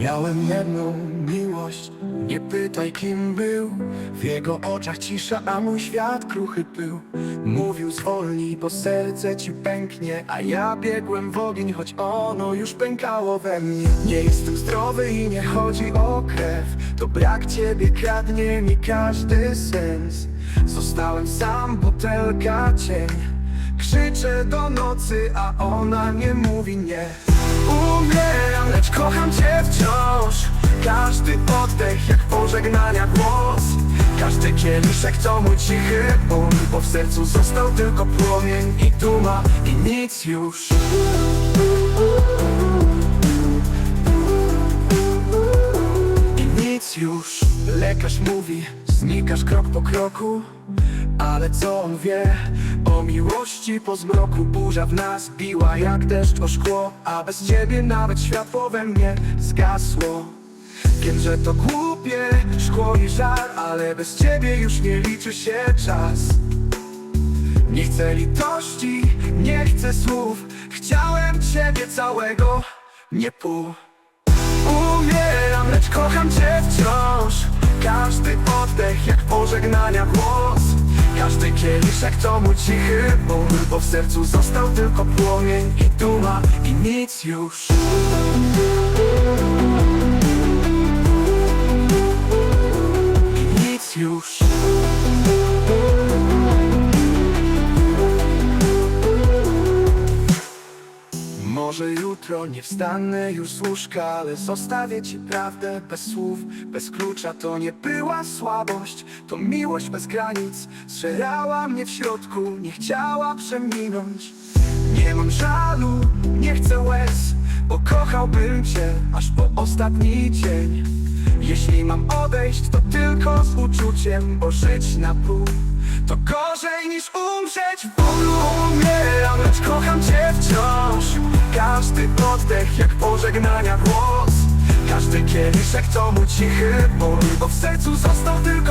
Miałem jedną miłość, nie pytaj kim był. W jego oczach cisza, a mój świat kruchy był Mówił zwolnij, bo serce ci pęknie. A ja biegłem w ogień, choć ono już pękało we mnie. Nie jestem zdrowy i nie chodzi o krew. To brak ciebie kradnie mi każdy sens. Zostałem sam, butelka, cień. Krzyczę do nocy, a ona nie mówi nie Umieram, lecz kocham cię wciąż. Każdy oddech jak pożegnania głos. Każdy kieliszek to mój cichy ból Bo w sercu został tylko płomień i duma I nic już. I nic już. Lekarz mówi, znikasz krok po kroku Ale co on wie? O miłości po zmroku Burza w nas biła jak deszcz o szkło A bez ciebie nawet światło we mnie zgasło. Wiem, że to głupie, szkło i żar Ale bez ciebie już nie liczy się czas. Nie chcę litości, nie chcę słów Chciałem ciebie całego, nie pół Umieram, lecz kocham cię wciąż. Każdy oddech jak pożegnania głos Każdy kieliszek to mój cichy ból Bo w sercu został tylko płomień i duma I nic już jutro nie wstanę już z łóżka Ale zostawię ci prawdę bez słów Bez klucza. To nie była słabość To miłość bez granic. Zżerała mnie w środku Nie chciała przeminąć. Nie mam żalu, nie chcę łez Bo kochałbym cię aż po ostatni dzień. Jeśli mam odejść to tylko z uczuciem Bo żyć na pół to gorzej niż umrzeć w bólu Każdy oddech jak pożegnania głos. Każdy kieliszek to mój cichy ból Bo w sercu został tylko